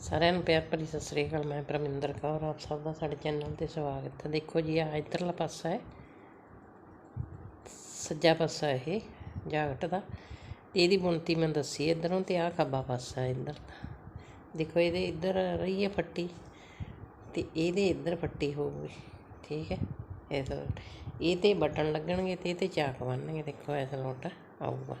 ਸਾਰਿਆਂ ਨੂੰ ਪਿਆਰ ਭਰੀ ਸਤਿ ਸ੍ਰੀ ਅਕਾਲ, ਮੈਂ ਪਰਮਿੰਦਰ ਕੌਰ, ਆਪ ਸਭ ਦਾ ਸਾਡੇ ਚੈਨਲ ਤੇ ਸਵਾਗਤ ਹੈ। ਦੇਖੋ ਜੀ ਆ ਇਧਰਲਾ ਪਾਸਾ ਹੈ। ਸੱਜਾ ਪਾਸਾ ਇਹ, ਜਾਗਟ ਦਾ। ਤੇ ਇਹਦੀ ਬੁਣਤੀ ਮੈਂ ਦੱਸੀ ਇਧਰੋਂ ਤੇ ਆ ਖੱਬਾ ਪਾਸਾ ਹੈ ਇੱਧਰ ਦਾ। ਦੇਖੋ, ਇਹਦੇ ਇੱਧਰ ਰਹੀ ਹੈ ਫੱਟੀ ਤੇ ਇਹਦੇ ਇੱਧਰ ਫੱਟੀ ਹੋਊਗੀ, ਠੀਕ ਹੈ? ਇਹ ਤਾਂ ਇਹ ਤੇ ਬਟਨ ਲੱਗਣਗੇ ਤੇ ਇਹ ਤੇ ਚਾਕ ਬਣਨਗੇ ਦੇਖੋ ਐਸਾ ਲੋਟ ਆਊਗਾ।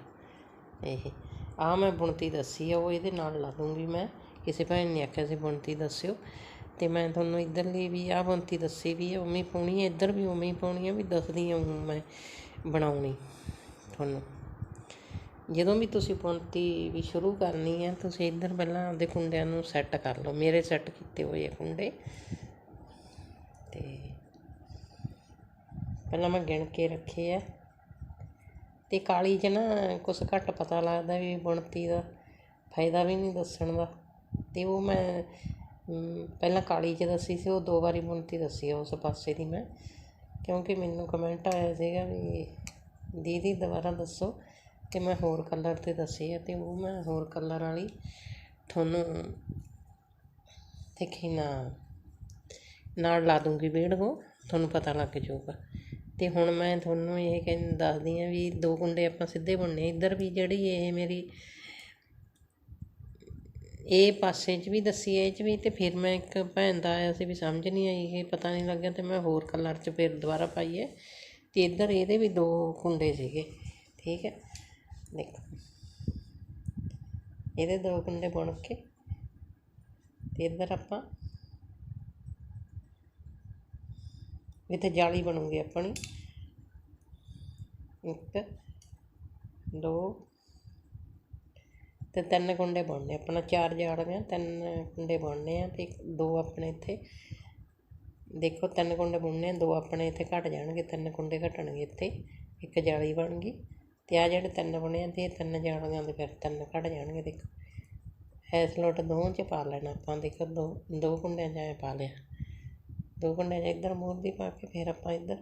ਇਹ ਆ ਮੈਂ ਬੁਣਤੀ ਦੱਸੀ ਆ, ਉਹ ਇਹਦੇ ਨਾਲ ਲਾ ਦੂੰਗੀ ਮੈਂ। ਕਿਸੇ ਭੈਣ ਨੇ ਆਖਿਆ ਸੀ, ਬੁਣਤੀ ਦੱਸਿਓ। ਅਤੇ ਮੈਂ ਤੁਹਾਨੂੰ ਇੱਧਰਲੀ ਵੀ ਆਹ ਬੁਣਤੀ ਦੱਸੀ ਵੀ ਹੈ ਉਵੇਂ ਪਾਉਣੀ ਹੈ ਇੱਧਰ ਵੀ ਉਵੇਂ ਹੀ ਪਾਉਣੀ ਹੈ ਵੀ ਦੱਸਦੀ ਹਾਂ ਮੈਂ ਬਣਾਉਣੀ ਤੁਹਾਨੂੰ। ਜਦੋਂ ਵੀ ਤੁਸੀਂ ਬੁਣਤੀ ਵੀ ਸ਼ੁਰੂ ਕਰਨੀ ਹੈ ਤੁਸੀਂ ਇੱਧਰ ਪਹਿਲਾਂ ਆਪਦੇ ਕੁੰਡਿਆਂ ਨੂੰ ਸੈੱਟ ਕਰ ਲਓ। ਮੇਰੇ ਸੈੱਟ ਕੀਤੇ ਹੋਏ ਆ ਕੁੰਡੇ। ਤੇ ਪਹਿਲਾਂ ਮੈਂ ਗਿਣ ਕੇ ਰੱਖੇ ਆ। ਤੇ ਕਾਲੀ 'ਚ ਨਾ ਕੁਛ ਘੱਟ ਪਤਾ ਲੱਗਦਾ ਵੀ ਬੁਣਤੀ ਦਾ ਫਾਇਦਾ ਵੀ ਨਹੀਂ ਦੱਸਣ ਦਾ। ਅਤੇ ਉਹ ਮੈਂ ਪਹਿਲਾਂ ਕਾਲੀ 'ਚ ਦੱਸੀ ਸੀ, ਉਹ ਦੋ ਵਾਰੀ ਬੁਣਤੀ ਦੱਸੀ ਆ ਉਸ ਪਾਸੇ ਦੀ ਮੈਂ। ਕਿਉਂਕਿ ਮੈਨੂੰ ਕਮੈਂਟ ਆਇਆ ਸੀਗਾ ਵੀ ਦੀਦੀ ਦੁਬਾਰਾ ਦੱਸੋ ਕਿ ਮੈਂ ਹੋਰ ਕਲਰ ਤੇ ਦੱਸੀ ਆ ਅਤੇ ਉਹ ਮੈਂ ਹੋਰ ਕਲਰ ਵਾਲੀ ਤੁਹਾਨੂੰ ਦੇਖੀ ਨਾ, ਨਾਲ ਲਾ ਦੂੰਗੀ ਵੀਡੀਓ ਤੁਹਾਨੂੰ ਪਤਾ ਲੱਗ ਜਾਊਗਾ। ਅਤੇ ਹੁਣ ਮੈਂ ਤੁਹਾਨੂੰ ਇਹ ਕਹਿੰ ਦੱਸਦੀ ਹਾਂ ਵੀ ਦੋ ਕੁੰਡੇ ਆਪਾਂ ਸਿੱਧੇ ਬੁਣਨੇ ਇੱਧਰ ਵੀ ਜਿਹੜੀ ਇਹ ਮੇਰੀ ਇਹ ਪਾਸੇ 'ਚ ਵੀ ਦੱਸੀ, ਇਹ 'ਚ ਵੀ ਅਤੇ ਫਿਰ ਮੈਂ ਇੱਕ ਭੈਣ ਦਾ ਆਇਆ ਸੀ ਵੀ ਸਮਝ ਨਹੀਂ ਆਈ, ਇਹ ਪਤਾ ਨਹੀਂ ਲੱਗਿਆ ਅਤੇ ਮੈਂ ਹੋਰ ਕਲਰ 'ਚ ਫਿਰ ਦੁਬਾਰਾ ਪਾਈ ਹੈ। ਅਤੇ ਇੱਧਰ ਇਹਦੇ ਵੀ ਦੋ ਕੁੰਡੇ ਸੀਗੇ, ਠੀਕ ਹੈ? ਦੇਖੋ। ਇਹਦੇ ਦੋ ਕੁੰਡੇ ਬੁਣ ਕੇ ਅਤੇ ਇੱਧਰ ਆਪਾਂ ਇੱਥੇ ਜਾਲੀ ਬਣੂਗੀ ਆਪਣੀ। ਇੱਕ, ਦੋ ਅਤੇ ਤਿੰਨ ਕੁੰਡੇ ਬਣਨੇ, ਆਪਣਾ ਚਾਰ ਜਾੜੀਆਂ, ਤਿੰਨ ਕੁੰਡੇ ਬਣਨੇ ਆ ਅਤੇ ਇੱਕ- ਦੋ ਆਪਣੇ ਇੱਥੇ। ਦੇਖੋ ਤਿੰਨ ਕੁੰਡੇ ਬੁਣਨੇ ਆ, ਦੋ ਆਪਣੇ ਇੱਥੇ ਘੱਟ ਜਾਣਗੇ, ਤਿੰਨ ਕੁੰਡੇ ਘਟਣਗੇ ਇੱਥੇ, ਇੱਕ ਜਾਲੀ ਬਣ ਗਈ ਅਤੇ ਆਹ ਜਿਹੜੇ ਤਿੰਨ ਬੁਣੇ ਆ ਅਤੇ ਇਹ ਤਿੰਨ ਜਾਲੀਆਂ ਦੇ ਫਿਰ ਤਿੰਨ ਘੱਟ ਜਾਣਗੇ, ਦੇਖੋ। ਇਸ ਲੋਟ ਦੋਹਾਂ 'ਚ ਪਾ ਲੈਣਾ ਆਪਾਂ, ਦੇਖੋ ਦੋ ਦੋ ਕੁੰਡਿਆਂ 'ਚ ਐਂ ਪਾ ਲਿਆ। ਦੋ ਕੁੰਡਿਆਂ 'ਚ ਇੱਧਰ ਮੋਰਦੀ ਪਾ ਕੇ, ਫਿਰ ਆਪਾਂ ਇੱਧਰ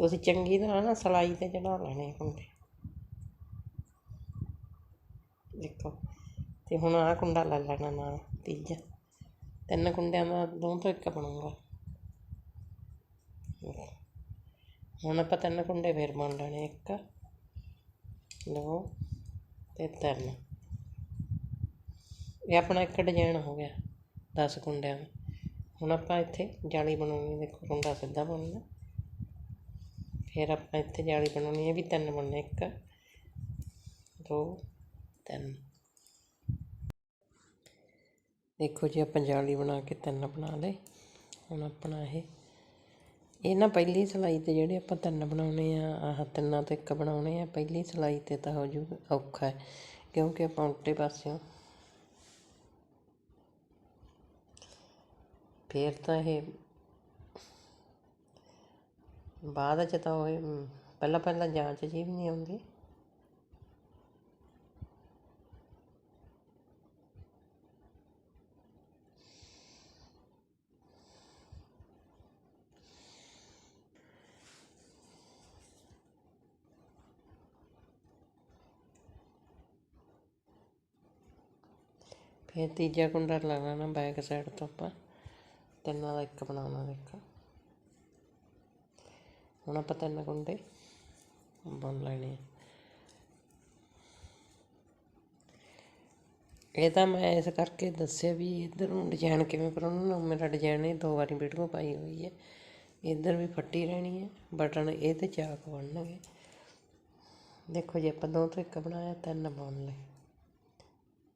ਤੁਸੀਂ ਚੰਗੀ ਤਰ੍ਹਾਂ ਨਾ ਸਲਾਈ ਤੇ ਚੜਾ ਲੈਣੇ ਕੁੰਡੇ। ਦੇਖੋ, ਤੇ ਹੁਣ ਆਹ ਕੁੰਡਾ ਲੈ ਲੈਣਾ ਨਾਲ, ਤੀਜਾ। ਤਿੰਨ ਕੁੰਡਿਆਂ ਦਾ ਦੋ ਤੋਂ ਇੱਕ ਬਣੂਗਾ। ਹੁਣ ਆਪਾਂ ਤਿੰਨ ਕੁੰਡੇ ਫੇਰ ਬਣ ਲੈਣੇ ਇੱਕ, ਦੋ ਤੇ ਤਿੰਨ। ਇਹ ਆਪਣਾ ਇੱਕ ਡਿਜ਼ਾਈਨ ਹੋ ਗਿਆ 10 ਕੁੰਡਿਆਂ ਦਾ। ਹੁਣ ਆਪਾਂ ਇੱਥੇ ਜਾਲੀ ਬਣਾਉਣੀ ਦੇਖੋ ਕੁੰਡਾ ਸਿੱਧਾ ਬਣਨਾ। ਫਿਰ ਆਪਾਂ ਇੱਥੇ ਜਾਲੀ ਬਣਾਉਣੀ ਹੈ ਵੀ ਤਿੰਨ ਬਣਨੇ ਇੱਕ, ਦੋ, ਤਿੰਨ। ਦੇਖੋ ਜੀ, ਆਪਾਂ ਜਾਲੀ ਬਣਾ ਕੇ ਤਿੰਨ ਬਣਾ ਲਏ। ਹੁਣ ਆਪਣਾ ਇਹ ਇਹ ਨਾ ਪਹਿਲੀ ਸਲਾਈ ਤੇ ਜਿਹੜੇ ਆਪਾਂ ਤਿੰਨ ਬਣਾਉਣੇ ਆ, ਆਹ ਤਿੰਨਾਂ ਤੋਂ ਇੱਕ ਬਣਾਉਣੇ ਆ, ਪਹਿਲੀ ਸਲਾਈ ਤੇ ਤਾਂ ਹੋ ਜੂ ਔਖਾ ਹੈ, ਕਿਉਂਕਿ ਆਪਾਂ ਉਲਟੇ ਪਾਸਿਓਂ। ਫੇਰ ਤਾਂ ਇਹ ਬਾਅਦ ਚ ਤਾਂ ਉਹ ਪਹਿਲਾਂ ਪਹਿਲਾਂ ਜਾਂਚ ਜੀ ਵੀ ਨਹੀਂ ਆਉਂਦੀ। ਫਿਰ ਤੀਜਾ ਕੁੰਡਾ ਲਾ ਲੈਣਾ ਬੈਕ ਸਾਈਡ ਤੋਂ ਆਪਾਂ ਤਿੰਨਾਂ ਦਾ ਇੱਕ ਬਣਾਉਣਾ ਦੇਖੋ। ਹੁਣ ਆਪਾਂ ਤਿੰਨ ਕੁੰਡੇ ਬੁਣ ਲੈਣੇ ਆ। ਇਹ ਤਾਂ ਮੈਂ ਇਸ ਕਰਕੇ ਦੱਸਿਆ ਵੀ ਇੱਧਰ ਨੂੰ ਡਿਜ਼ਾਈਨ ਕਿਵੇਂ ਬਣਾਉਣਾ ਮੇਰਾ ਡਿਜ਼ਾਈਨ ਇਹ ਦੋ ਵਾਰੀ ਵੀਡੀਓ ਪਾਈ ਹੋਈ ਹੈ। ਇੱਧਰ ਵੀ ਫੱਟੀ ਰਹਿਣੀ ਹੈ, ਬਟਨ ਇਹ ਤੇ ਚਾਕ ਬਣਨਗੇ। ਦੇਖੋ ਜੇ, ਆਪਾਂ ਦੋ ਤੋਂ ਇੱਕ ਬਣਾਇਆ, ਤਿੰਨ ਬੁਣ ਲਏ।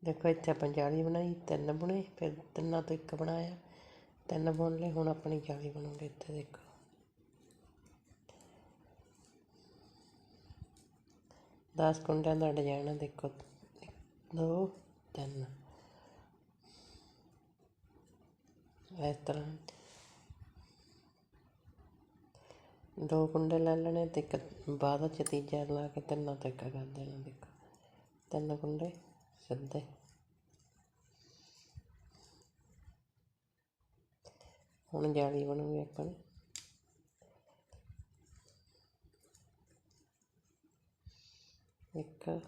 ਦੇਖੋ, ਇੱਥੇ ਆਪਾਂ ਜਾਲੀ ਬਣਾਈ, ਤਿੰਨ ਬੁਣੇ, ਫਿਰ ਤਿੰਨਾਂ ਤੋਂ ਇੱਕ ਬਣਾਇਆ, ਤਿੰਨ ਬੁਣ ਲਏ, ਹੁਣ ਆਪਣੀ ਜਾਲੀ ਬਣਾਉਂਦੇ ਇੱਥੇ ਦੇਖੋ। ਦਸ ਕੁੰਡਿਆਂ ਦਾ ਡਿਜ਼ਾਈਨ ਆ ਦੇਖੋ ਦੋ ਤਿੰਨ ਇਸ ਤਰ੍ਹਾਂ ਦੋ ਕੁੰਡੇ ਲੈ ਲੈਣੇ ਤੇ ਇੱਕ ਬਾਅਦ ਚ ਤੀਜਾ ਲਾ ਕੇ ਤਿੰਨਾਂ ਤੇ ਇੱਕ ਕਰ ਦੇਣਾ ਦੇਖੋ ਤਿੰਨ ਕੁੰਡੇ ਸਿੱਧੇ ਹੁਣ ਜਾਲੀ ਬਣੂਗੀ ਆਪਣੀ ਇੱਕ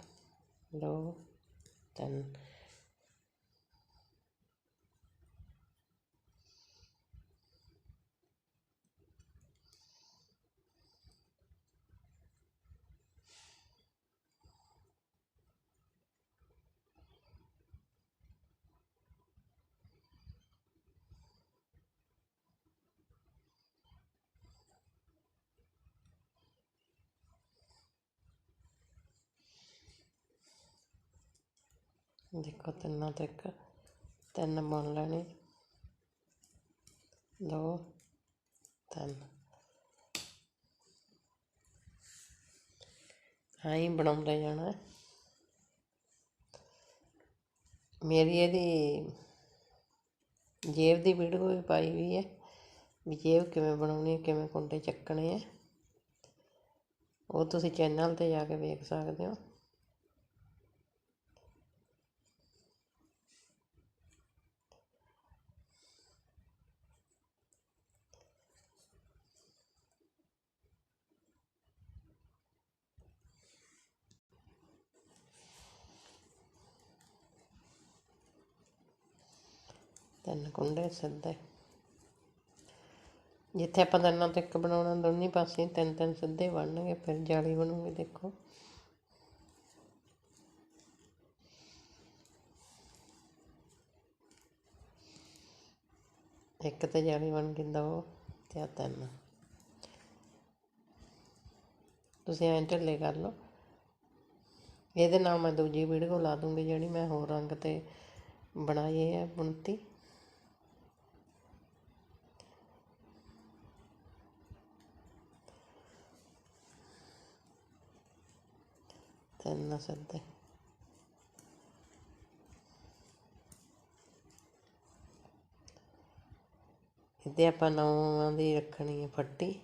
ਦੋ ਤਿੰਨ ਦੇਖੋ ਤਿੰਨਾਂ ਤੋਂ ਇੱਕ, ਤਿੰਨ ਬੁਣ ਲੈਣੇ ਦੋ, ਤਿੰਨ। ਆਈ ਬਣਾਉਂਦੇ ਜਾਣਾ। ਮੇਰੀ ਇਹਦੀ ਜੇਬ ਦੀ ਵੀਡੀਓ ਵੀ ਪਾਈ ਹੋਈ ਹੈ ਵੀ ਜੇਬ ਕਿਵੇਂ ਬਣਾਉਣੀ ਹੈ, ਕਿਵੇਂ ਕੁੰਡੇ ਚੱਕਣੇ ਹੈ। ਉਹ ਤੁਸੀਂ ਚੈਨਲ ਤੇ ਜਾ ਕੇ ਵੇਖ ਸਕਦੇ ਹੋ। ਤਿੰਨ ਕੁੰਡੇ ਸਿੱਧੇ। ਜਿੱਥੇ ਆਪਾਂ ਤਿੰਨਾਂ ਤੋਂ ਇੱਕ ਬਣਾਉਣਾ, ਦੋਨੇ ਪਾਸੇ ਤਿੰਨ ਤਿੰਨ ਸਿੱਧੇ ਬਣਨਗੇ, ਫਿਰ ਜਾਲੀ ਬਣੂਗੀ, ਦੇਖੋ। ਇੱਕ ਤੇ ਜਾਲੀ ਬਣ ਗਈ ਦੋ ਤੇ ਆਹ ਤਿੰਨ। ਤੁਸੀਂ ਐਂ ਢਿੱਲੇ ਕਰ ਲਓ। ਇਹਦੇ ਨਾਲ ਮੈਂ ਦੂਜੀ ਵੀਡੀਓ ਲਾ ਦੂੰਗੀ, ਜਿਹੜੀ ਮੈਂ ਹੋਰ ਰੰਗ ਤੇ ਬਣਾਈ ਹੈ, ਬੁਣਤੀ। ਤਿੰਨ ਸਿੱਧੇ ਇਹਦੇ ਆਪਾਂ ਨੌਂ ਦੀ ਰੱਖਣੀ ਹੈ ਫੱਟੀ।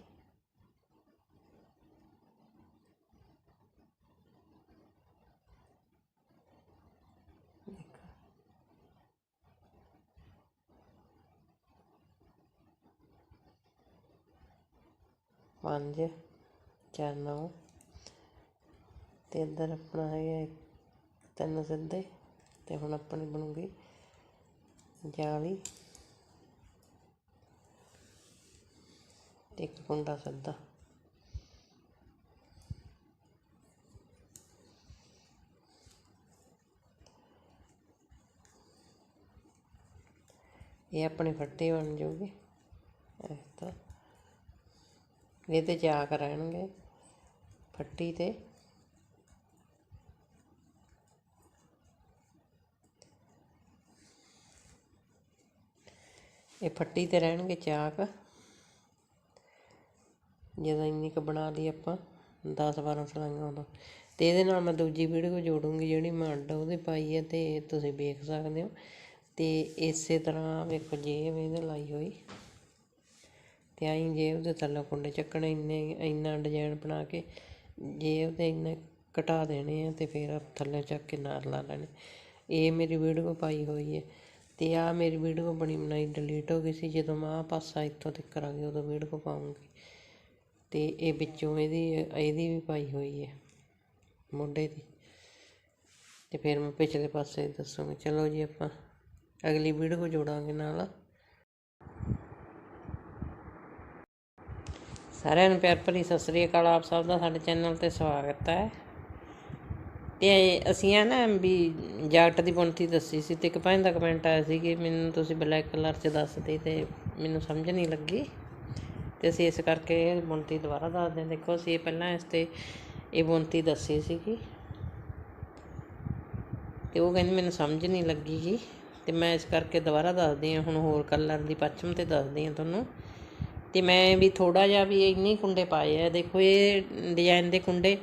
ਪੰਜ ਚਾਰ ਨੌਂ। ਅਤੇ ਇੱਧਰ ਆਪਣਾ ਹੈਗਾ ਇੱਕ- ਤਿੰਨ ਸਿੱਧੇ ਅਤੇ ਹੁਣ ਆਪਣੀ ਬਣੂਗੀ ਜਾਲੀ। ਤੇ ਇੱਕ ਕੁੰਡਾ ਸਿੱਧਾ। ਇਹ ਆਪਣੀ ਫੱਟੀ ਬਣ ਜਾਊਗੀ। ਇਸ ਤਰ੍ਹਾਂ ਇਹਦੇ ਚਾਕ ਰਹਿਣਗੇ ਫੱਟੀ ਤੇ ਇਹ ਫੱਟੀ ਤੇ ਰਹਿਣਗੇ ਚਾਕ। ਜਦੋਂ ਇੰਨੀ ਕੁ ਬਣਾ ਲਈ ਆਪਾਂ 10 12 ਸਲਾਈਆਂ ਉਦੋਂ। ਤੇ ਇਹਦੇ ਨਾਲ ਮੈਂ ਦੂਜੀ ਵੀਡੀਓ ਜੋੜੂੰਗੀ ਜਿਹੜੀ ਮੈਂ ਅੱਡ ਉਹਦੇ ਪਾਈ ਹੈ ਤੇ ਤੁਸੀਂ ਵੇਖ ਸਕਦੇ ਹੋ। ਤੇ ਇਸੇ ਤਰ੍ਹਾਂ ਵੇਖੋ ਜੇਬ ਇਹਦੇ ਲਾਈ ਹੋਈ। ਤੇ ਆਈ ਜੇਬ ਦੇ ਥੱਲੇ ਕੁੰਡੇ ਚੱਕਣੇ ਇੰਨੇ, ਇੰਨਾ ਡਿਜ਼ਾਈਨ ਬਣਾ ਕੇ ਜੇਬ ਦੇ ਇੰਨੇ ਘਟਾ ਦੇਣੇ ਆ ਤੇ ਫਿਰ ਥੱਲੇ ਚੱਕ ਕੇ ਨਾਲ ਲਾ ਲੈਣੇ। ਇਹ ਮੇਰੀ ਵੀਡੀਓ ਪਾਈ ਹੋਈ ਹੈ ਅਤੇ ਆਹ ਮੇਰੀ ਵੀਡੀਓ ਬਣੀ ਬਣਾਈ ਡਿਲੀਟ ਹੋ ਗਈ ਸੀ। ਜਦੋਂ ਮੈਂ ਆਹ ਪਾਸਾ ਇੱਥੋਂ ਤੱਕ ਆ ਗਿਆ ਉਦੋਂ ਵੀਡੀਓ ਪਾਉਂਗੀ। ਅਤੇ ਇਹ ਵਿੱਚੋਂ ਇਹਦੀ ਇਹਦੀ ਵੀ ਪਾਈ ਹੋਈ ਹੈ ਮੋਢੇ ਦੀ। ਅਤੇ ਫਿਰ ਮੈਂ ਪਿਛਲੇ ਪਾਸੇ ਦੱਸੂਗੀ। ਚਲੋ ਜੀ ਆਪਾਂ ਅਗਲੀ ਵੀਡੀਓ ਜੋੜਾਂਗੇ ਨਾਲ। ਸਾਰਿਆਂ ਨੂੰ ਪਿਆਰ ਭਰੀ ਸਤਿ ਸ੍ਰੀ ਅਕਾਲ। ਆਪ ਸਭ ਦਾ ਸਾਡੇ ਚੈਨਲ ਤੇ ਸਵਾਗਤ ਹੈ। ਤੇ ਅਸੀਂ ਆ ਨਾ ਵੀ ਜਾਕਟ ਦੀ ਬੁਣਤੀ ਦੱਸੀ ਸੀ ਤੇ ਇੱਕ ਭਾਈ ਦਾ ਕਮੈਂਟ ਆਇਆ ਸੀ ਕਿ ਮੈਨੂੰ ਤੁਸੀਂ ਬਲੈਕ ਕਲਰ 'ਚ ਦੱਸਦੇ ਤੇ ਮੈਨੂੰ ਸਮਝ ਨਹੀਂ ਲੱਗੀ। ਤੇ ਅਸੀਂ ਇਸ ਕਰਕੇ ਇਹ ਬੁਣਤੀ ਦੁਬਾਰਾ ਦੱਸਦੇ ਹਾਂ ਦੇਖੋ, ਅਸੀਂ ਪਹਿਲਾਂ ਇਸ ਤੇ ਇਹ ਬੁਣਤੀ ਦੱਸੀ ਸੀਗੀ। ਤੇ ਉਹ ਕਹਿੰਦੀ ਮੈਨੂੰ ਸਮਝ ਨਹੀਂ ਲੱਗੀ ਜੀ। ਤੇ ਮੈਂ ਇਸ ਕਰਕੇ ਦੁਬਾਰਾ ਦੱਸਦੀ ਹਾਂ, ਹੁਣ ਹੋਰ ਕਲਰ ਦੀ ਪੱਛਮ ਤੇ ਦੱਸਦੀ ਹਾਂ ਤੁਹਾਨੂੰ। ਤੇ ਮੈਂ ਵੀ ਥੋੜਾ ਜਿਹਾ ਵੀ ਇੰਨੇ ਕੁੰਡੇ ਪਾਏ ਆ। ਦੇਖੋ, ਇਹ ਡਿਜ਼ਾਈਨ ਦੇ ਕੁੰਡੇ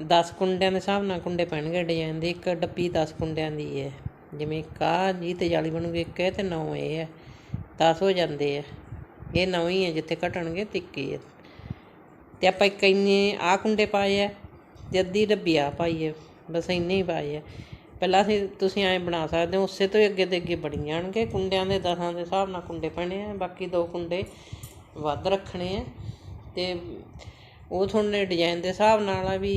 10 ਕੁੰਡਿਆਂ ਦੇ ਹਿਸਾਬ ਨਾਲ ਕੁੰਡੇ ਪੈਣਗੇ ਡਿਜ਼ਾਈਨ ਦੇ, ਇੱਕ ਡੱਬੀ 10 ਕੁੰਡਿਆਂ ਦੀ ਹੈ। ਜਿਵੇਂ ਇੱਕ ਕਾ ਜੀ ਤੇ ਜਾਲੀ ਬਣੂਗੀ, ਇੱਕ ਹੈ ਤੇ 9 ਇਹ ਹੈ। 10 ਹੋ ਜਾਂਦੇ ਆ। ਇਹ 9 ਹੀ ਹੈ ਜਿੱਥੇ ਘਟਣਗੇ ਤੇ ਇੱਕ ਹੀ ਹੈ। ਤੇ ਆਪਾਂ ਇੱਕ ਇੰਨੇ ਆ ਕੁੰਡੇ ਪਾਏ ਆ, ਤੇ ਅੱਧੀ ਡੱਬੀ ਆ ਪਾਈ ਹੈ। ਬਸ ਇੰਨੇ ਹੀ ਪਾਏ ਆ। ਪਹਿਲਾਂ ਅਸੀਂ, ਤੁਸੀਂ ਐਂ ਬਣਾ ਸਕਦੇ ਹੋ, ਉਸੇ ਤੋਂ ਹੀ ਅੱਗੇ ਤੇ ਅੱਗੇ ਬਣੀ ਜਾਣਗੇ। ਕੁੰਡਿਆਂ ਦੇ ਦਸਾਂ ਦੇ ਹਿਸਾਬ ਨਾਲ ਕੁੰਡੇ ਪੈਣੇ ਆ, ਬਾਕੀ ਦੋ ਕੁੰਡੇ ਵੱਧ ਰੱਖਣੇ ਆ। ਤੇ ਉਹ ਤੁਹਾਡੇ ਡਿਜ਼ਾਈਨ ਦੇ ਹਿਸਾਬ ਨਾਲ ਆ ਵੀ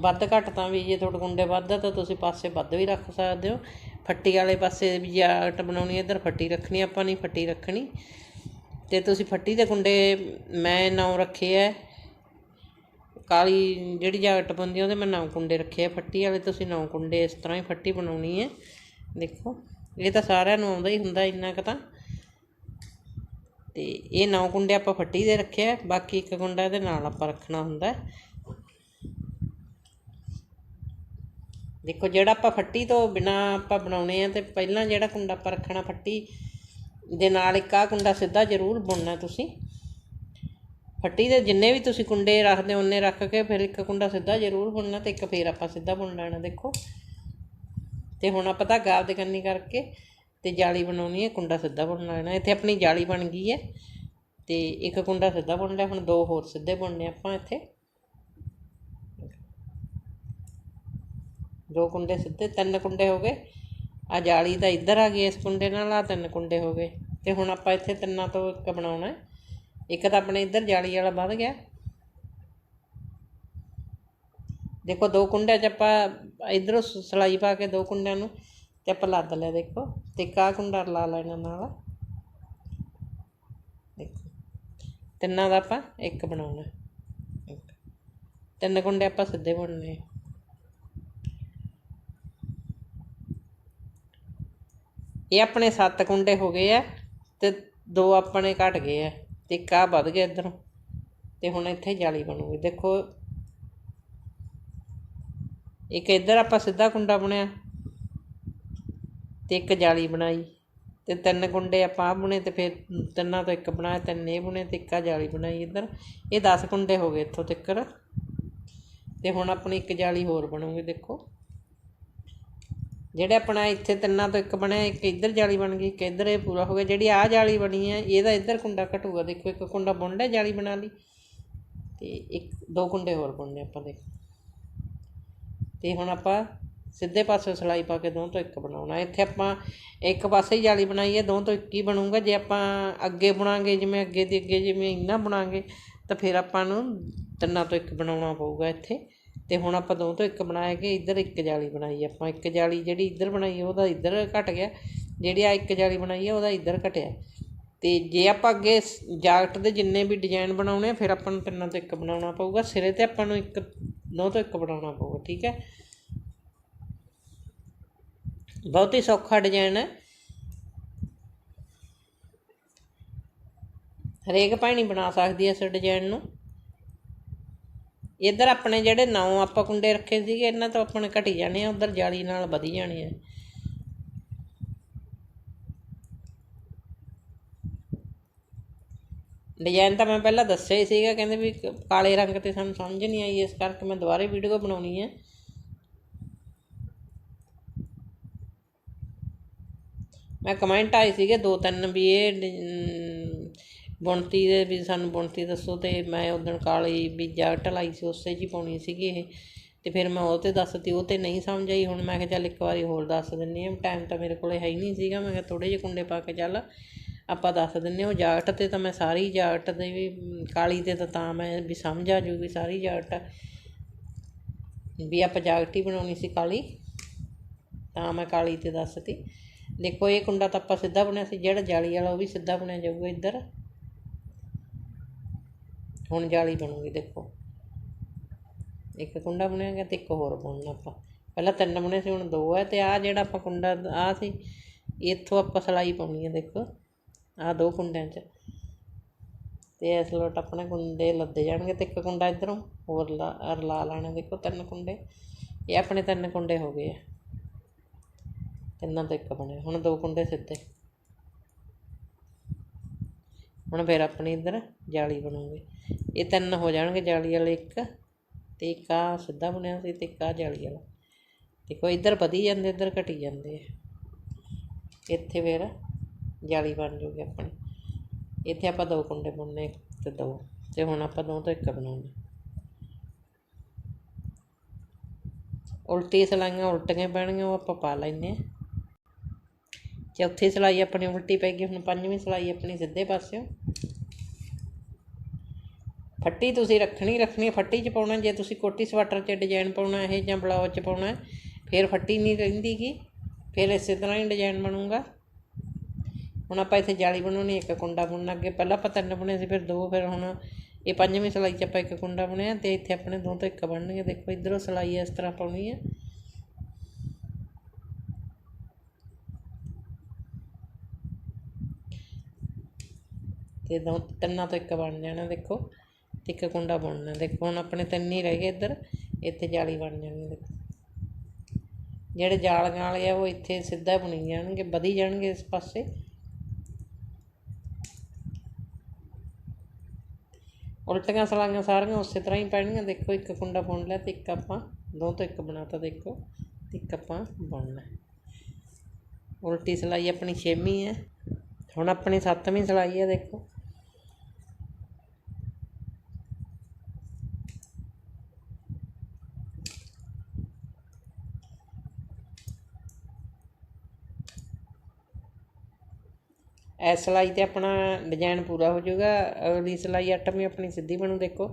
ਵੱਧ ਘੱਟ ਤਾਂ ਵੀ ਜੇ ਤੁਹਾਡੇ ਕੁੰਡੇ ਵੱਧ ਆ ਤਾਂ ਤੁਸੀਂ ਪਾਸੇ ਵੱਧ ਵੀ ਰੱਖ ਸਕਦੇ ਹੋ। ਫੱਟੀ ਵਾਲੇ ਪਾਸੇ ਵੀ ਜਾਟ ਬਣਾਉਣੀ ਇੱਧਰ ਫੱਟੀ ਰੱਖਣੀ ਆਪਾਂ ਨਹੀਂ ਫੱਟੀ ਰੱਖਣੀ। ਤੇ ਤੁਸੀਂ ਫੱਟੀ ਦੇ ਕੁੰਡੇ ਮੈਂ ਨੌ ਰੱਖੇ ਆ। ਕਾਲੀ ਜਿਹੜੀ ਜਾਕਟ ਬੰਦੀ ਉਹਦੇ ਮੈਂ ਨੌ ਕੁੰਡੇ ਰੱਖੇ ਆ। ਫੱਟੀ ਵਾਲੇ ਤੁਸੀਂ ਨੌ ਕੁੰਡੇ ਇਸ ਤਰ੍ਹਾਂ ਹੀ ਫੱਟੀ ਬਣਾਉਣੀ ਹੈ ਦੇਖੋ, ਇਹ ਤਾਂ ਸਾਰਿਆਂ ਨੂੰ ਆਉਂਦਾ ਹੀ ਹੁੰਦਾ ਇੰਨਾ ਕੁ ਤਾਂ। ਤੇ ਇਹ ਨੌ ਕੁੰਡੇ ਆਪਾਂ ਫੱਟੀ ਦੇ ਰੱਖਿਆ ਬਾਕੀ ਇੱਕ ਕੁੰਡਾ ਇਹਦੇ ਨਾਲ ਆਪਾਂ ਰੱਖਣਾ ਹੁੰਦਾ। ਦੇਖੋ ਜਿਹੜਾ ਆਪਾਂ ਫੱਟੀ ਤੋਂ ਬਿਨਾ ਆਪਾਂ ਬਣਾਉਣੇ ਆ ਤੇ ਪਹਿਲਾਂ ਜਿਹੜਾ ਕੁੰਡਾ ਆਪਾਂ ਰੱਖਣਾ ਫੱਟੀ ਦੇ ਨਾਲ ਇੱਕ ਆ ਕੁੰਡਾ ਸਿੱਧਾ ਜ਼ਰੂਰ ਬੁਣਨਾ ਤੁਸੀਂ। ਫੱਟੀ ਦੇ ਜਿੰਨੇ ਵੀ ਤੁਸੀਂ ਕੁੰਡੇ ਰੱਖਦੇ ਹੋ ਉਹਨੇ ਰੱਖ ਕੇ ਫਿਰ ਇੱਕ ਕੁੰਡਾ ਸਿੱਧਾ ਜ਼ਰੂਰ ਬੁਣਨਾ ਤੇ ਇੱਕ ਫੇਰ ਆਪਾਂ ਸਿੱਧਾ ਬੁਣ ਲੈਣਾ, ਦੇਖੋ। ਤੇ ਹੁਣ ਆਪਾਂ ਧਾਗਾ ਆਪਦੇ ਕੰਨੀ ਕਰਕੇ ਤੇ ਜਾਲੀ ਬਣਾਉਣੀ ਹੈ, ਕੁੰਡਾ ਸਿੱਧਾ ਬੁਣ ਲੈਣਾ। ਇੱਥੇ ਆਪਣੀ ਜਾਲੀ ਬਣ ਗਈ ਹੈ ਤੇ ਇੱਕ ਕੁੰਡਾ ਸਿੱਧਾ ਬੁਣ ਲਿਆ, ਹੁਣ ਦੋ ਹੋਰ ਸਿੱਧੇ ਬੁਣਨੇ ਆਪਾਂ ਇੱਥੇ। ਦੋ ਕੁੰਡੇ ਸਿੱਧੇ, ਤਿੰਨ ਕੁੰਡੇ ਹੋ ਗਏ। ਆ ਜਾਲੀ ਤਾਂ ਇੱਧਰ ਆ ਗਈ, ਇਸ ਕੁੰਡੇ ਨਾਲ ਆ ਤਿੰਨ ਕੁੰਡੇ ਹੋ ਗਏ। ਤੇ ਹੁਣ ਆਪਾਂ ਇੱਥੇ ਤਿੰਨਾਂ ਤੋਂ ਇੱਕ ਬਣਾਉਣਾ ਇੱਕ ਤਾਂ ਆਪਣੇ ਇੱਧਰ ਜਾਲੀ ਵਾਲਾ ਵੱਧ ਗਿਆ। ਦੇਖੋ, ਦੋ ਕੁੰਡਿਆਂ 'ਚ ਆਪਾਂ ਇਧਰੋਂ ਸਲਾਈ ਪਾ ਕੇ ਦੋ ਕੁੰਡਿਆਂ ਨੂੰ ਤੇ ਆਪਾਂ ਲੱਦ ਲਿਆ ਦੇਖੋ। ਤੇ ਕਾ ਕੁੰਡਾ ਲਾ ਲੈਣਾ ਨਾਲ। ਤਿੰਨਾਂ ਦਾ ਆਪਾਂ ਇੱਕ ਬਣਾਉਣਾ। ਤਿੰਨ ਕੁੰਡੇ ਆਪਾਂ ਸਿੱਧੇ ਬੁਣਨੇ ਇਹ ਆਪਣੇ 7 ਕੁੰਡੇ ਹੋ ਗਏ ਆ ਤੇ ਦੋ ਆਪਣੇ ਘਟ ਗਏ ਆ। ਤੇ ਇੱਕ ਵੱਧ ਗਿਆ ਇਧਰੋਂ। ਤੇ ਹੁਣ ਇੱਥੇ ਜਾਲੀ ਬਣੂਗੀ। ਦੇਖੋ। ਇੱਕ ਇੱਧਰ ਆਪਾਂ ਸਿੱਧਾ ਕੁੰਡਾ ਬਣਿਆ। ਅਤੇ ਇੱਕ ਜਾਲੀ ਬਣਾਈ ਅਤੇ ਤਿੰਨ ਕੁੰਡੇ ਆਪਾਂ ਆਹ ਬੁਣੇ ਅਤੇ ਫਿਰ ਤਿੰਨਾਂ ਤੋਂ ਇੱਕ ਬਣਾਇਆ, ਤਿੰਨ ਇਹ ਬੁਣੇ ਅਤੇ ਇੱਕ ਆਹ ਜਾਲੀ ਬਣਾਈ ਇੱਧਰ। ਇਹ ਦਸ ਕੁੰਡੇ ਹੋ ਗਏ ਇੱਥੋਂ ਤੱਕ। ਅਤੇ ਹੁਣ ਆਪਣੀ ਇੱਕ ਜਾਲੀ ਹੋਰ ਬਣੂਗੀ, ਦੇਖੋ। ਜਿਹੜੇ ਆਪਣਾ ਇੱਥੇ ਤਿੰਨਾਂ ਤੋਂ ਇੱਕ ਬਣਿਆ, ਇੱਕ ਇੱਧਰ ਜਾਲੀ ਬਣ ਗਈ, ਇੱਕ ਇੱਧਰ ਇਹ ਪੂਰਾ ਹੋ ਗਿਆ। ਜਿਹੜੀ ਆਹ ਜਾਲੀ ਬਣੀ ਹੈ, ਇਹਦਾ ਇੱਧਰ ਕੁੰਡਾ ਘਟੂਗਾ। ਦੇਖੋ, ਇੱਕ ਕੁੰਡਾ ਬੁਣ ਲਿਆ ਜਾਲੀ ਬਣਾ ਲਈ। ਅਤੇ ਇੱਕ, ਦੋ ਕੁੰਡੇ ਹੋਰ ਬੁਣਨੇ ਆਪਾਂ, ਦੇਖੋ। ਅਤੇ ਹੁਣ ਆਪਾਂ ਸਿੱਧੇ ਪਾਸੇ ਸਿਲਾਈ ਪਾ ਕੇ ਦੋ ਤੋਂ ਇੱਕ ਬਣਾਉਣਾ। ਇੱਥੇ ਆਪਾਂ ਇੱਕ ਪਾਸੇ ਹੀ ਜਾਲੀ ਬਣਾਈ ਹੈ ਦੋ ਤੋਂ ਇੱਕ ਹੀ ਬਣੂਗਾ। ਜੇ ਆਪਾਂ ਅੱਗੇ ਬਣਾਂਗੇ, ਜਿਵੇਂ ਅੱਗੇ ਦੀ ਅੱਗੇ ਜਿਵੇਂ ਇੰਨਾ ਬਣਾਂਗੇ, ਤਾਂ ਫਿਰ ਆਪਾਂ ਨੂੰ ਤਿੰਨਾਂ ਤੋਂ ਇੱਕ ਬਣਾਉਣਾ ਪਊਗਾ ਇੱਥੇ। ਤੇ ਹੁਣ ਆਪਾਂ ਦੋ ਤੋਂ ਇੱਕ ਬਣਾਇਆ ਕਿ ਇੱਧਰ ਇੱਕ ਜਾਲੀ ਬਣਾਈ ਆਪਾਂ। ਇੱਕ ਜਾਲੀ ਜਿਹੜੀ ਇੱਧਰ ਬਣਾਈ ਉਹਦਾ ਇੱਧਰ ਘਟ ਗਿਆ। ਜਿਹੜੀ ਆ ਇੱਕ ਜਾਲੀ ਬਣਾਈ ਹੈ ਉਹਦਾ ਇੱਧਰ ਘਟਿਆ। ਤੇ ਜੇ ਆਪਾਂ ਅੱਗੇ ਜਾਕਟ ਦੇ ਜਿੰਨੇ ਵੀ ਡਿਜ਼ਾਈਨ ਬਣਾਉਣੇ ਆ, ਫਿਰ ਆਪਾਂ ਨੂੰ ਤਿੰਨਾਂ ਤੋਂ ਇੱਕ ਬਣਾਉਣਾ ਪਊਗਾ। ਸਿਰੇ ਤੇ ਆਪਾਂ ਨੂੰ ਇੱਕ ਦੋ ਤੋਂ ਇੱਕ ਬਣਾਉਣਾ ਪਊਗਾ, ਠੀਕ ਹੈ? ਬਹੁਤ ਹੀ ਸੌਖਾ ਡਿਜ਼ਾਈਨ ਹੈ ਹਰੇਕ ਭੈਣੀ ਬਣਾ ਸਕਦੀ ਹੈ ਇਸ ਡਿਜ਼ਾਈਨ ਨੂੰ। ਇੱਧਰ ਆਪਣੇ ਜਿਹੜੇ ਨੌ ਆਪਾਂ ਕੁੰਡੇ ਰੱਖੇ ਸੀਗੇ, ਇਹਨਾਂ ਤੋਂ ਆਪਣੇ ਘਟੀ ਜਾਣੇ ਆ, ਉਧਰ ਜਾਲੀ ਨਾਲ ਵਧੀ ਜਾਣੇ ਆ। ਡਿਜ਼ਾਈਨ ਤਾਂ ਮੈਂ ਪਹਿਲਾਂ ਦੱਸਿਆ ਹੀ ਸੀਗਾ, ਕਹਿੰਦੇ ਵੀ ਕ- ਕਾਲੇ ਰੰਗ ਤੇ ਸਾਨੂੰ ਸਮਝ ਨਹੀਂ ਆਈ, ਇਸ ਕਰਕੇ ਮੈਂ ਦੁਬਾਰੇ ਵੀਡੀਓ ਬਣਾਉਣੀ ਹੈ ਮੈਂ ਕਮੈਂਟ ਆਏ ਸੀਗੇ ਦੋ ਤਿੰਨ ਵੀ ਇਹ ਡਿ- ਬੁਣਤੀ ਦੇ ਵੀ ਸਾਨੂੰ ਬੁਣਤੀ ਦੱਸੋ ਤੇ ਮੈਂ ਉਦੋਂ ਕਾਲੀ ਵੀ ਜੈਕਟ ਲਾਈ ਸੀ, ਉਸੇ 'ਚ ਹੀ ਪਾਉਣੀ ਸੀਗੀ ਇਹ। ਤੇ ਫਿਰ ਮੈਂ ਉਹ ਤੇ ਦੱਸਤੀ, ਉਹ ਤੇ ਨਹੀਂ ਸਮਝ ਆਈ। ਹੁਣ ਮੈਂ ਕਿਹਾ ਚੱਲ ਇੱਕ ਵਾਰੀ ਹੋਰ ਦੱਸ ਦਿੰਨੀ ਆ। ਟਾਈਮ ਤਾਂ ਮੇਰੇ ਕੋਲੇ ਹੈ ਹੀ ਨਹੀਂ ਸੀਗਾ। ਮੈਂ ਕਿਹਾ ਥੋੜੇ ਜਿਹੇ ਕੁੰਡੇ ਪਾ ਕੇ ਚੱਲ ਆਪਾਂ ਦੱਸ ਦਿੰਨੇ ਉਹ ਜਾਕਟ ਤੇ ਤਾਂ ਮੈਂ ਸਾਰੀ ਜਾਕਟ ਦੇ ਵੀ, ਕਾਲੀ ਤੇ ਤਾਂ ਤਾਂ ਮੈਂ ਵੀ ਸਮਝ ਆ ਜੂਗੀ ਸਾਰੀ ਜਾਕਟ ਵੀ ਆਪਾਂ ਜਾਕਟ ਹੀ ਬਣਾਉਣੀ ਸੀ ਕਾਲੀ। ਤਾਂ ਮੈਂ ਕਾਲੀ ਤੇ ਦੱਸਤੀ। ਦੇਖੋ, ਇਹ ਕੁੰਡਾ ਤਾਂ ਆਪਾਂ ਸਿੱਧਾ ਬਣਿਆ ਸੀ, ਜਿਹੜਾ ਜਾਲੀ ਵਾਲਾ ਉਹ ਵੀ ਸਿੱਧਾ ਬਣਿਆ ਜਾਊਗਾ ਇੱਧਰ। ਹੁਣ ਜਾਲੀ ਬਣੂਗੀ, ਦੇਖੋ। ਇੱਕ ਕੁੰਡਾ ਬਣਿਆ ਗਿਆ ਤੇ ਇੱਕ ਹੋਰ ਬਣਨਾ ਆਪਾਂ। ਪਹਿਲਾਂ ਤਿੰਨ ਬਣੇ ਸੀ, ਹੁਣ ਦੋ ਹੈ ਤੇ ਆ ਜਿਹੜਾ ਆਪਾਂ ਕੁੰਡਾ ਆ ਸੀ, ਇੱਥੋਂ ਆਪਾਂ ਸਲਾਈ ਪਾਉਣੀ ਹੈ ਦੇਖੋ। ਆ ਦੋ ਕੁੰਡਿਆਂ 'ਚ। ਤੇ ਇਸ ਲੋਟ ਆਪਣੇ ਕੁੰਡੇ ਲੱਦੇ ਜਾਣਗੇ ਤੇ ਇੱਕ ਕੁੰਡਾ ਇਧਰੋਂ ਹੋਰ ਲਾ ਰਲਾ ਲੈਣਾ, ਦੇਖੋ, ਤਿੰਨ ਕੁੰਡੇ। ਇਹ ਆਪਣੇ ਤਿੰਨ ਕੁੰਡੇ ਹੋ ਗਏ ਆ। ਤਿੰਨਾਂ ਤੋਂ ਇੱਕ ਬਣਿਆ ਹੁਣ ਦੋ ਕੁੰਡੇ ਸਿੱਧੇ। ਹੁਣ ਫਿਰ ਆਪਣੀ ਇੱਧਰ ਜਾਲੀ ਬਣੂਗੀ। ਇਹ ਤਿੰਨ ਹੋ ਜਾਣਗੇ, ਜਾਲੀ ਵਾਲੇ ਇੱਕ ਤੇ ਇੱਕ ਆ ਸਿੱਧਾ ਬਣਿਆ ਸੀ ਤੇ ਇੱਕ ਆ ਜਾਲੀ ਵਾਲਾ। ਦੇਖੋ, ਇੱਧਰ ਵਧੀ ਜਾਂਦੇ, ਇੱਧਰ ਘਟੀ ਜਾਂਦੇ ਇੱਥੇ ਫਿਰ ਜਾਲੀ ਬਣ ਜੂਗੀ ਆਪਣੀ। ਇੱਥੇ ਆਪਾਂ ਦੋ ਕੁੰਡੇ ਬੁਣਨੇ ਤੇ ਦੋ। ਤੇ ਹੁਣ ਆਪਾਂ ਦੋ ਤੋਂ ਇੱਕ ਬਣਾਉਣੇ। ਉਲਟੀ ਸਲਾਈਆਂ ਉਲਟੀਆਂ ਪੈਣਗੀਆਂ, ਉਹ ਆਪਾਂ ਪਾ ਲੈਂਦੇ ਆ। ਚੌਥੀ ਸਲਾਈ ਆਪਣੀ ਉਲਟੀ ਪੈ ਗਈ, ਹੁਣ ਪੰਜਵੀਂ ਸਲਾਈ ਆਪਣੀ ਸਿੱਧੇ ਪਾਸਿਓਂ। ਫੱਟੀ ਤੁਸੀਂ ਰੱਖਣੀ ਰੱਖਣੀ ਫੱਟੀ 'ਚ ਪਾਉਣਾ, ਜੇ ਤੁਸੀਂ ਕੋਟੀ ਸਵਾਟਰ 'ਚ ਡਿਜ਼ਾਈਨ ਪਾਉਣਾ, ਇਹ ਜਾਂ ਬਲਾਊਜ 'ਚ ਪਾਉਣਾ, ਫਿਰ ਫੱਟੀ ਨਹੀਂ ਰਹਿੰਦੀ ਗੀ, ਫਿਰ ਇਸੇ ਤਰ੍ਹਾਂ ਹੀ ਡਿਜ਼ਾਈਨ ਬਣੂਗਾ। ਹੁਣ ਆਪਾਂ ਇੱਥੇ ਜਾਲੀ ਬਣਾਉਣੀ, ਇੱਕ ਕੁੰਡਾ ਬੁਣਨਾ, ਅੱਗੇ ਪਹਿਲਾਂ ਆਪਾਂ ਤਿੰਨ ਬੁਣੇ ਸੀ, ਫਿਰ ਦੋ, ਫਿਰ ਹੁਣ ਇਹ ਪੰਜਵੀਂ ਸਲਾਈ 'ਚ ਆਪਾਂ ਇੱਕ ਕੁੰਡਾ ਬੁਣਿਆ, ਤੇ ਇੱਥੇ ਆਪਣੇ ਦੋ ਤੋਂ ਇੱਕ ਬਣਨਗੇ। ਦੇਖੋ, ਇਧਰੋਂ ਸਲਾਈ ਇਸ ਤਰ੍ਹਾਂ ਪਾਉਣੀ ਹੈ ਅਤੇ ਦੋ ਤਿੰਨਾਂ ਤੋਂ ਇੱਕ ਬਣ ਜਾਣਾ, ਦੇਖੋ। ਅਤੇ ਇੱਕ ਕੁੰਡਾ ਬੁਣਨਾ, ਦੇਖੋ, ਹੁਣ ਆਪਣੇ ਤਿੰਨ ਹੀ ਰਹਿ ਗਏ ਇੱਧਰ, ਇੱਥੇ ਜਾਲੀ ਬਣ ਜਾਣੀ, ਦੇਖੋ। ਜਿਹੜੇ ਜਾਲੀਆਂ ਵਾਲੇ ਆ, ਉਹ ਇੱਥੇ ਸਿੱਧਾ ਬੁਣੀ ਜਾਣਗੇ, ਵਧੀ ਜਾਣਗੇ ਇਸ ਪਾਸੇ। ਉਲਟੀਆਂ ਸਲਾਈਆਂ ਸਾਰੀਆਂ ਉਸੇ ਤਰ੍ਹਾਂ ਹੀ ਪੈਣਗੀਆਂ ਦੇਖੋ, ਇੱਕ ਕੁੰਡਾ ਬੁਣ ਲਿਆ ਤੇ ਇੱਕ ਆਪਾਂ ਦੋ ਤੋਂ ਇੱਕ ਬਣਾਤਾ, ਦੇਖੋ, ਤੇ ਇੱਕ ਆਪਾਂ ਬੁਣਨਾ। ਉਲਟੀ ਸਲਾਈ ਆਪਣੀ ਛੇਵੀਂ ਹੈ। ਹੁਣ ਆਪਣੀ ਸੱਤਵੀਂ ਸਲਾਈ ਹੈ, ਦੇਖੋ। ਇਸ ਸਿਲਾਈ ਤੇ ਆਪਣਾ ਡਿਜ਼ਾਇਨ ਪੂਰਾ ਹੋ ਜਾਊਗਾ। ਅਗਲੀ ਸਿਲਾਈ ਅੱਠਵੀਂ ਆਪਣੀ ਸਿੱਧੀ ਬਣੂ, ਦੇਖੋ।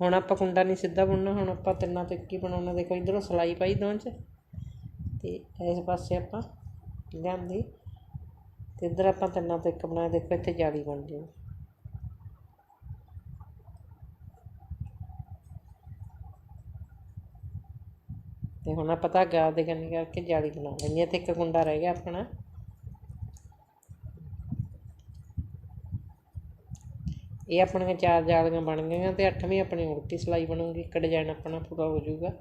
ਹੁਣ ਆਪਾਂ ਕੁੰਡਾ ਨਹੀਂ ਸਿੱਧਾ ਬੁਣਨਾ, ਹੁਣ ਆਪਾਂ ਤਿੰਨਾਂ ਤੋਂ ਇੱਕ ਹੀ ਬਣਾਉਣਾ। ਦੇਖੋ, ਇਧਰੋਂ ਸਿਲਾਈ ਪਾਈ ਦੋਵਾਂ 'ਚ। ਅਤੇ ਇਸ ਪਾਸੇ ਆਪਾਂ ਲਿਆਂਦੀ। ਅਤੇ ਇੱਧਰ ਆਪਾਂ ਤਿੰਨਾਂ ਤੋਂ ਇੱਕ ਬਣਾਇਆ। ਦੇਖੋ, ਇੱਥੇ ਜਾਲੀ ਬਣ ਜਾਊ। ਤੇ ਹੁਣ ਆਪਾਂ ਧਾਗਾ ਦੇ ਕੰਨੀ ਕਰਕੇ ਜਾਲੀ ਬਣਾ ਲੈਣੀ ਇੱਥੇ ਇੱਕ ਕੁੰਡਾ ਰਹਿ ਗਿਆ ਆਪਣਾ। ਇਹ ਆਪਣੀਆਂ ਚਾਰ ਜਾਲੀਆਂ ਬਣ ਗਈਆਂ ਤੇ ਅੱਠਵੀਂ ਆਪਣੀ ਉਲਟੀ ਸਿਲਾਈ ਬਣੂਗੀ, ਇੱਕ ਡਿਜ਼ਾਈਨ ਆਪਣਾ ਪੂਰਾ ਹੋ ਜਾਊਗਾ।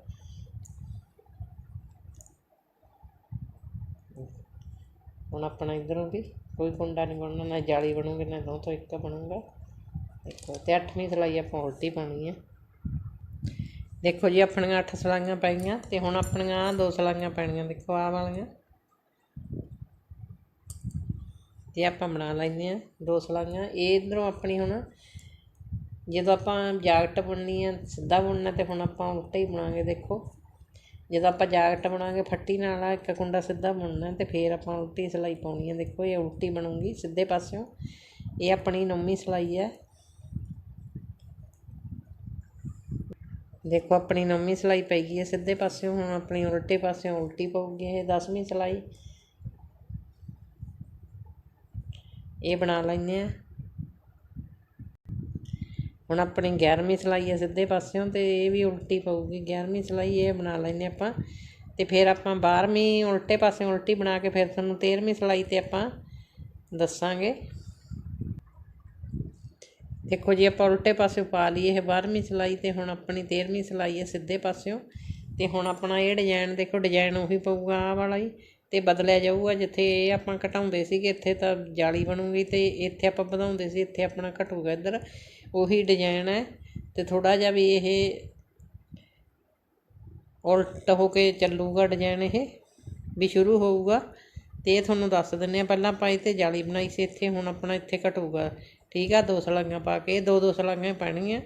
ਹੁਣ ਆਪਣਾ ਇਧਰੋਂ ਵੀ, ਕੋਈ ਕੁੰਡਾ ਨਹੀਂ ਬਣਨਾ, ਨਾ ਜਾਲੀ ਬਣੂਗੀ, ਨਾ ਦੋ ਤੋਂ ਇੱਕ ਬਣੂਗਾ। ਦੇਖੋ, ਤੇ ਅੱਠਵੀਂ ਸਿਲਾਈ ਆਪਾਂ ਉਲਟੀ ਪਾਉਣੀ ਹੈ ਦੇਖੋ ਜੀ, ਆਪਣੀਆਂ ਅੱਠ ਸਲਾਈਆਂ ਪੈ ਗਈਆਂ ਤੇ ਹੁਣ ਆਪਣੀਆਂ ਆਹ ਦੋ ਸਲਾਈਆਂ ਪੈਣੀਆਂ, ਦੇਖੋ ਆਹ ਵਾਲੀਆਂ। ਅਤੇ ਆਪਾਂ ਬਣਾ ਲੈਂਦੇ ਹਾਂ ਦੋ ਸਲਾਈਆਂ ਇਹ ਇੱਧਰੋਂ ਆਪਣੀ ਹੁਣ, ਜਦੋਂ ਆਪਾਂ ਜਾਕਟ ਬੁਣਨੀ ਆ, ਸਿੱਧਾ ਬੁਣਨਾ ਅਤੇ ਹੁਣ ਆਪਾਂ ਉਲਟਾ ਹੀ ਬਣਾਵਾਂਗੇ ਦੇਖੋ। ਜਦੋਂ ਆਪਾਂ ਜਾਕਟ ਬਣਾਵਾਂਗੇ ਫੱਟੀ ਨਾਲ ਆ, ਇੱਕ ਕੁੰਡਾ ਸਿੱਧਾ ਬੁਣਨਾ ਅਤੇ ਫਿਰ ਆਪਾਂ ਉਲਟੀ ਸਿਲਾਈ ਪਾਉਣੀ ਹੈ ਦੇਖੋ, ਇਹ ਉਲਟੀ ਬਣੂਗੀ ਸਿੱਧੇ ਪਾਸਿਓਂ। ਇਹ ਆਪਣੀ ਨੌਵੀਂ ਸਿਲਾਈ ਹੈ ਦੇਖੋ, ਆਪਣੀ ਨੌਵੀਂ ਸਿਲਾਈ ਪੈ ਗਈ ਹੈ ਸਿੱਧੇ ਪਾਸਿਓਂ। ਹੁਣ ਆਪਣੀ ਉਲਟੇ ਪਾਸਿਓਂ ਉਲਟੀ ਪਊਗੀ ਇਹ 10ਵੀਂ ਸਿਲਾਈ। ਇਹ ਬਣਾ ਲੈਂਦੇ ਆ। ਹੁਣ ਆਪਣੀ 11ਵੀਂ ਸਿਲਾਈ ਹੈ ਸਿੱਧੇ ਪਾਸਿਓਂ ਤੇ ਇਹ ਵੀ ਉਲਟੀ ਪਊਗੀ। 11ਵੀਂ ਸਿਲਾਈ ਇਹ ਬਣਾ ਲੈਂਦੇ ਆਪਾਂ। ਤੇ ਫਿਰ ਆਪਾਂ 12ਵੀਂ ਉਲਟੇ ਪਾਸੇ ਉਲਟੀ ਬਣਾ ਕੇ ਫਿਰ ਤੁਹਾਨੂੰ 13ਵੀਂ ਸਿਲਾਈ ਤੇ ਆਪਾਂ ਦੱਸਾਂਗੇ। ਦੇਖੋ ਜੀ, ਆਪਾਂ ਉਲਟੇ ਪਾਸੇ ਪਾ ਲਈ ਇਹ 12ਵੀਂ ਸਿਲਾਈ ਤੇ ਹੁਣ ਆਪਣੀ 13ਵੀਂ ਸਿਲਾਈ ਹੈ ਸਿੱਧੇ ਪਾਸਿਓਂ। ਤੇ ਹੁਣ ਆਪਣਾ ਇਹ ਡਿਜ਼ਾਈਨ ਦੇਖੋ ਡਿਜ਼ਾਈਨ ਉਹੀ ਪਊਗਾ ਆਹ ਵਾਲਾ ਹੀ। ਅਤੇ ਬਦਲਿਆ ਜਾਊਗਾ, ਜਿੱਥੇ ਇਹ ਆਪਾਂ ਘਟਾਉਂਦੇ ਸੀਗੇ, ਇੱਥੇ ਤਾਂ ਜਾਲੀ ਬਣੂਗੀ ਅਤੇ ਇੱਥੇ ਆਪਾਂ ਵਧਾਉਂਦੇ ਸੀ, ਇੱਥੇ ਆਪਣਾ ਘਟੂਗਾ ਇੱਧਰ। ਉਹੀ ਡਿਜ਼ਾਇਨ ਹੈ ਅਤੇ ਥੋੜ੍ਹਾ ਜਿਹਾ ਵੀ ਇਹ ਉਲਟ ਹੋ ਕੇ ਚੱਲੂਗਾ ਡਿਜ਼ਾਇਨ ਇਹ, ਵੀ ਸ਼ੁਰੂ ਹੋਊਗਾ। ਤੇ ਇਹ ਤੁਹਾਨੂੰ ਦੱਸ ਦਿੰਨੇ ਆ ਪਹਿਲਾਂ ਆਪਾਂ ਇੱਥੇ ਜਾਲੀ ਬਣਾਈ ਸੀ, ਇੱਥੇ ਹੁਣ ਆਪਣਾ ਇੱਥੇ ਘਟੂਗਾ। ਠੀਕ ਆ, ਦੋ ਸਲਾਈਆਂ ਪਾ ਕੇ, ਦੋ ਦੋ ਸਲਾਈਆਂ ਪੈਣਗੀਆਂ।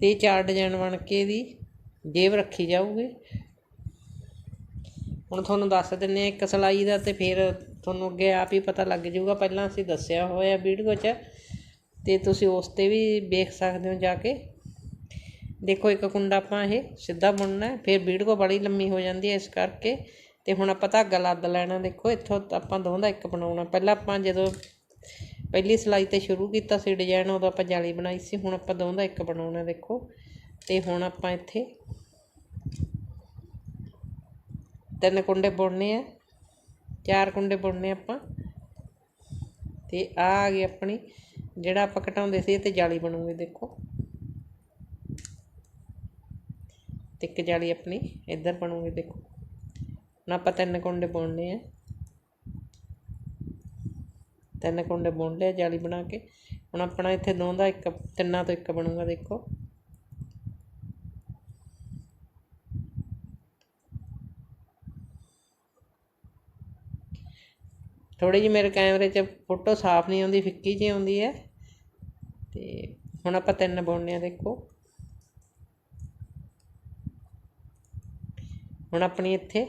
ਤੇ ਚਾਰ ਡਿਜ਼ਾਈਨ ਬਣ ਕੇ ਇਹਦੀ ਜੇਬ ਰੱਖੀ ਜਾਊਗੀ। ਹੁਣ ਤੁਹਾਨੂੰ ਦੱਸ ਦਿੰਦੇ ਹਾਂ ਇੱਕ ਸਿਲਾਈ ਦਾ ਅਤੇ ਫਿਰ ਤੁਹਾਨੂੰ ਅੱਗੇ ਆਪ ਹੀ ਪਤਾ ਲੱਗ ਜਾਊਗਾ। ਪਹਿਲਾਂ ਅਸੀਂ ਦੱਸਿਆ ਹੋਇਆ ਵੀਡੀਓ 'ਚ ਅਤੇ ਤੁਸੀਂ ਉਸ ਤੇ ਵੀ ਵੇਖ ਸਕਦੇ ਹੋ ਜਾ ਕੇ। ਦੇਖੋ ਇੱਕ ਕੁੰਡਾ ਆਪਾਂ ਇਹ ਸਿੱਧਾ ਬੁਣਨਾ ਫਿਰ ਵੀਡੀਓ ਬੜੀ ਲੰਮੀ ਹੋ ਜਾਂਦੀ ਹੈ ਇਸ ਕਰਕੇ। ਤੇ ਹੁਣ ਆਪਾਂ ਧਾਗਾ ਲੱਦ ਲੈਣਾ, ਦੇਖੋ ਇੱਥੋਂ ਆਪਾਂ ਦੋਵਾਂ ਦਾ ਇੱਕ ਬਣਾਉਣਾ। ਪਹਿਲਾਂ ਆਪਾਂ ਜਦੋਂ ਪਹਿਲੀ ਸਿਲਾਈ ਤੇ ਸ਼ੁਰੂ ਕੀਤਾ ਸੀ ਡਿਜ਼ਾਈਨ, ਉਦੋਂ ਆਪਾਂ ਜਾਲੀ ਬਣਾਈ ਸੀ, ਹੁਣ ਆਪਾਂ ਦੋਵਾਂ ਦਾ ਇੱਕ ਬਣਾਉਣਾ, ਦੇਖੋ। ਤੇ ਹੁਣ ਆਪਾਂ ਇੱਥੇ ਤਿੰਨ ਕੁੰਡੇ ਬੁਣਨੇ ਆ, ਚਾਰ ਕੁੰਡੇ ਬੁਣਨੇ ਆਪਾਂ। ਤੇ ਆ ਆ ਗਈ ਆਪਣੀ, ਜਿਹੜਾ ਆਪਾਂ ਘਟਾਉਂਦੇ ਸੀ ਇਹ ਤੇ ਜਾਲੀ ਬਣੂਗੀ, ਦੇਖੋ। ਤੇ ਇੱਕ ਜਾਲੀ ਆਪਣੀ ਇੱਧਰ ਬਣੂਗੀ, ਦੇਖੋ। ਹੁਣ ਆਪਾਂ ਤਿੰਨ ਕੁੰਡੇ ਬੁਣਨੇ ਆ। ਤਿੰਨ ਕੁੰਡੇ ਬੁਣ ਲਿਆ ਜਾਲੀ ਬਣਾ ਕੇ। ਹੁਣ ਆਪਣਾ ਇੱਥੇ ਦੋਹਾਂ ਦਾ ਇੱਕ, ਤਿੰਨਾਂ ਤੋਂ ਇੱਕ ਬਣੂਗਾ, ਦੇਖੋ। ਥੋੜੀ ਜਿਹੀ ਮੇਰੇ ਕੈਮਰੇ 'ਚ ਫੋਟੋ ਸਾਫ਼ ਨਹੀਂ ਆਉਂਦੀ, ਫਿੱਕੀ ਜਿਹੀ ਆਉਂਦੀ ਹੈ। ਤੇ ਹੁਣ ਆਪਾਂ ਤਿੰਨ ਬੁਣਨੇ ਆ ਦੇਖੋ। ਹੁਣ ਆਪਣੀ ਇੱਥੇ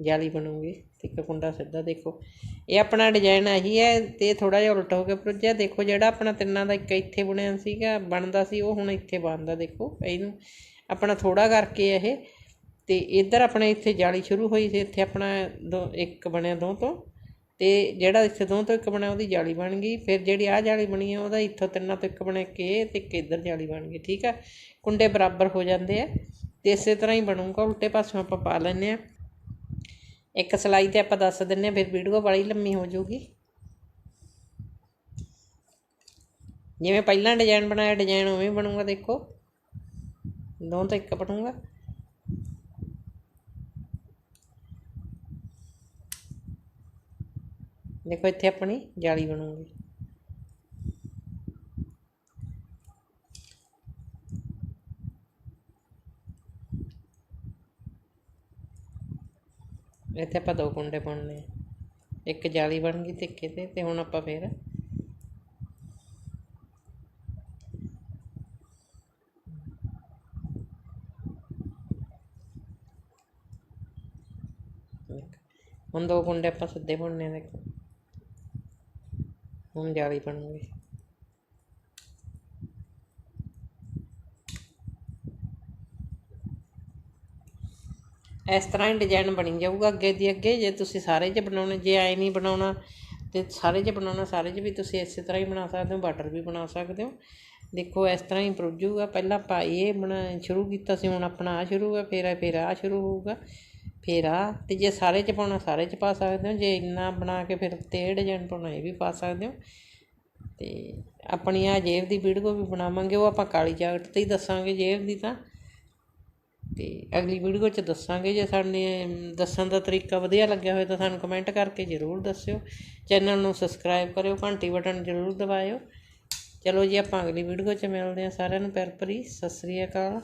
ਜਾਲੀ ਬਣੂਗੀ। ਤੇ ਇੱਕ ਕੁੰਡਾ ਸਿੱਧਾ ਦੇਖੋ। ਇਹ ਆਪਣਾ ਡਿਜ਼ਾਈਨ ਆਹੀ ਹੈ ਤੇ ਥੋੜਾ ਜਿਹਾ ਉਲਟ ਹੋ ਕੇ ਪ੍ਰੋਜਾ। ਦੇਖੋ ਜਿਹੜਾ ਆਪਣਾ ਤਿੰਨਾਂ ਦਾ ਇੱਕ ਇੱਥੇ ਬਣਿਆ ਸੀਗਾ, ਬਣਦਾ ਸੀ, ਉਹ ਹੁਣ ਇੱਥੇ ਬਣਦਾ ਦੇਖੋ। ਇਹਨੂੰ ਆਪਣਾ ਥੋੜਾ ਕਰਕੇ ਇਹ ਅਤੇ ਇੱਧਰ ਆਪਣੇ ਇੱਥੇ ਜਾਲੀ ਸ਼ੁਰੂ ਹੋਈ ਸੀ, ਇੱਥੇ ਆਪਣਾ ਦੋ, ਇੱਕ ਬਣਿਆ ਦੋ ਤੋਂ ਅਤੇ ਜਿਹੜਾ ਇੱਥੇ ਦੋ ਤੋਂ ਇੱਕ ਬਣਿਆ ਉਹਦੀ ਜਾਲੀ ਬਣ ਗਈ, ਫਿਰ ਜਿਹੜੀ ਆਹ ਜਾਲੀ ਬਣੀ ਆ ਉਹਦਾ ਇੱਥੋਂ ਤਿੰਨਾਂ ਤੋਂ ਇੱਕ ਬਣੇ ਕੇ ਅਤੇ ਇੱਕ ਇੱਧਰ ਜਾਲੀ ਬਣ ਗਈ, ਠੀਕ ਆ? ਕੁੰਡੇ ਬਰਾਬਰ ਹੋ ਜਾਂਦੇ ਆ ਅਤੇ ਇਸੇ ਤਰ੍ਹਾਂ ਹੀ ਬਣੂਗਾ, ਉਲਟੇ ਪਾਸਿਓਂ ਆਪਾਂ ਪਾ ਲੈਂਦੇ ਆ। ਇੱਕ ਸਲਾਈ ਤੇ ਆਪਾਂ ਦੱਸ ਦਿੰਨੇ ਆ, ਫਿਰ ਵੀਡੀਓ ਬੜੀ ਲੰਮੀ ਹੋ ਜਾਊਗੀ। ਜਿਵੇਂ ਪਹਿਲਾਂ ਡਿਜ਼ਾਈਨ ਬਣਾਇਆ ਡਿਜ਼ਾਈਨ ਉਵੇਂ ਬਣੂਗਾ, ਦੇਖੋ। ਦੋ ਤੋਂ ਇੱਕ ਬਣੂਗਾ। ਦੇਖੋ ਇੱਥੇ ਆਪਣੀ ਜਾਲੀ ਬਣੂਗੀ। ਇੱਥੇ ਆਪਾਂ ਦੋ ਕੁੰਡੇ ਪਾਉਣੇ ਇੱਕ ਜਾਲੀ ਬਣ ਗਈ ਤੇ ਇੱਕ ਤੇ ਹੁਣ ਆਪਾਂ ਫੇਰ ਹੁਣ ਦੋ ਕੁੰਡੇ ਆਪਾਂ ਸਿੱਧੇ ਪਾਉਣੇ ਆ ਦੇਖੋ। ਹੁਣ ਜਾਲੀ ਬਣੂਗੀ। ਇਸ ਤਰ੍ਹਾਂ ਹੀ ਡਿਜ਼ਾਈਨ ਬਣੀ ਜਾਊਗਾ ਅੱਗੇ ਦੀ ਅੱਗੇ। ਜੇ ਤੁਸੀਂ ਸਾਰੇ 'ਚ ਬਣਾਉਣਾ, ਜੇ ਐ ਨਹੀਂ ਬਣਾਉਣਾ, ਤੇ ਸਾਰੇ 'ਚ ਬਣਾਉਣਾ, ਸਾਰੇ 'ਚ ਵੀ ਤੁਸੀਂ ਇਸੇ ਤਰ੍ਹਾਂ ਹੀ ਬਣਾ ਸਕਦੇ ਹੋ ਬਾਰਡਰ ਵੀ ਬਣਾ ਸਕਦੇ ਹੋ। ਦੇਖੋ, ਇਸ ਤਰ੍ਹਾਂ ਹੀ ਪ੍ਰੋਜੂਗਾ ਪਹਿਲਾਂ ਆਪਾਂ ਇਹ ਬਣਾ, ਸ਼ੁਰੂ ਕੀਤਾ ਸੀ, ਹੁਣ ਆਪਣਾ ਆ ਸ਼ੁਰੂ ਹੈ ਫਿਰ ਫਿਰ ਆ ਸ਼ੁਰੂ ਹੋਊਗਾ। ਫਿਰ ਆ ਅਤੇ ਜੇ ਸਾਰੇ 'ਚ ਪਾਉਣਾ, ਸਾਰੇ 'ਚ ਪਾ ਸਕਦੇ ਹੋ। ਜੇ ਇੰਨਾ ਬਣਾ ਕੇ ਫਿਰ ਤੇ ਡਿਜ਼ਾਈਨ ਪਾਉਣਾ, ਇਹ ਵੀ ਪਾ ਸਕਦੇ ਹੋ। ਅਤੇ ਆਪਣੀ ਆ ਜੇਬ ਦੀ ਵੀਡੀਓ ਵੀ ਬਣਾਵਾਂਗੇ, ਉਹ ਆਪਾਂ ਕਾਲੀ ਜਾਕਟ ਤੇ ਹੀ ਦੱਸਾਂਗੇ ਜੇਬ ਦੀ ਤਾਂ। ਤੇ ਅਗਲੀ ਵੀਡੀਓ 'ਚ ਦੱਸਾਂਗੇ, ਜੇ ਸਾਡੇ ਦੱਸਣ ਦਾ ਤਰੀਕਾ ਵਧੀਆ ਲੱਗਿਆ ਹੋਵੇ ਤਾਂ ਸਾਨੂੰ ਕਮੈਂਟ ਕਰਕੇ ਜ਼ਰੂਰ ਦੱਸਿਓ। ਚੈਨਲ ਨੂੰ ਸਬਸਕ੍ਰਾਈਬ ਕਰਿਓ, ਘੰਟੀ ਬਟਨ ਜ਼ਰੂਰ ਦਬਾਇਓ। ਚਲੋ ਜੀ, ਆਪਾਂ ਅਗਲੀ ਵੀਡੀਓ 'ਚ ਮਿਲਦੇ ਹਾਂ ਸਾਰਿਆਂ ਨੂੰ। ਪਿਆਰ ਭਰੀ, ਸਤਿ ਸ੍ਰੀ ਅਕਾਲ।